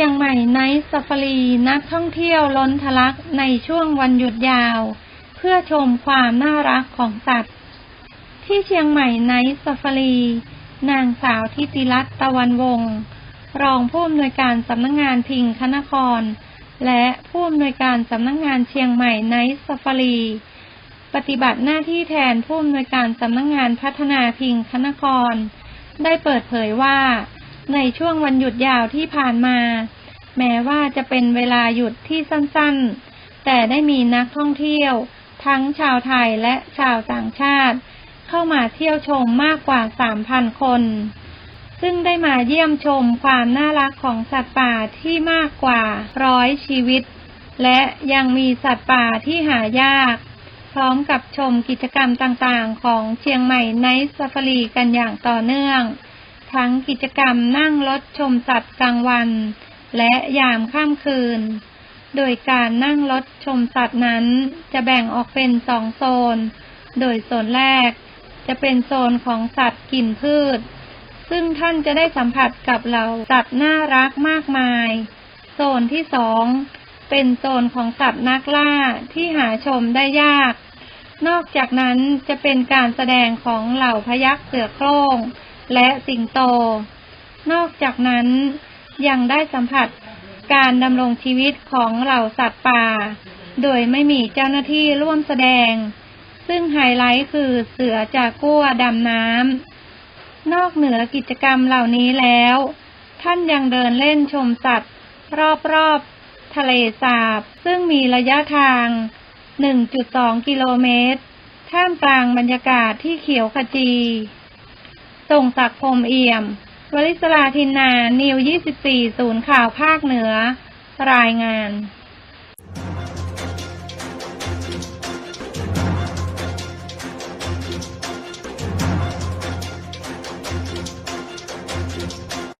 ชียงใหม่ไนท์ซาฟารีนักท่องเที่ยวล้นทะลักในช่วงวันหยุดยาว เพื่อชมความน่ารักของสัตว์ ที่เชียงใหม่ไนท์ซาฟารี นางสาวทิติรัตน์ตะวันวงศ์รองผู้อำนวยการสำนักงานพิงคณคร และผู้อำนวยการสำนักงานเชียงใหม่ไนท์ซาฟารี ปฏิบัติหน้าที่แทนผู้อำนวยการสำนักงานพัฒนาพิงคณคร ได้เปิดเผยว่า ในช่วงวันหยุดยาวที่ผ่านมา แม้ว่าจะเป็นเวลาหยุดที่สั้นๆ แต่ได้มีนักท่องเที่ยว ทั้งชาวไทยและชาวต่างชาติ เข้ามาเที่ยวชมมากกว่า 3,000 คน ซึ่งได้มาเยี่ยมชมความน่ารักของสัตว์ป่าที่มากกว่าร้อยชีวิต และยังมีสัตว์ป่าที่หายาก พร้อมกับชมกิจกรรมต่างๆ ของเชียงใหม่ไนซาฟารีกันอย่างต่อเนื่อง ทั้งกิจกรรมนั่งรถชมสัตว์กลางวัน และยามค่ำคืน โดยการนั่งรถชมสัตว์นั้นจะแบ่งออกเป็นสองโซน โดยโซนแรก จะเป็นโซนของสัตว์กินพืช ซึ่งท่านจะได้สัมผัสกับเหล่าสัตว์น่ารักมากมาย โซนที่สองเป็นโซนของสัตว์นักล่าที่หาชมได้ยาก นอกจากนั้นจะเป็นการแสดงของเหล่าพยักเสือโคร่ง และสิงโต นอกจากนั้นยังได้สัมผัสการดำรงชีวิตของเหล่าสัตว์ป่า โดยไม่มีเจ้าหน้าที่ร่วมแสดง ซึ่งไฮไลท์คือเสือจากกั้วดำน้ำ นอกเหนือกิจกรรมเหล่านี้แล้ว ท่านยังเดินเล่นชมสัตว์ รอบๆ ทะเลสาบ ซึ่งมีระยะทาง 1.2 กิโลเมตร ท่ามกลางบรรยากาศที่เขียวขจี ส่งศักดิ์พรมเอี่ยมวลิศลาทินนา นิว 24 ศูนย์ข่าวภาคเหนือ รายงาน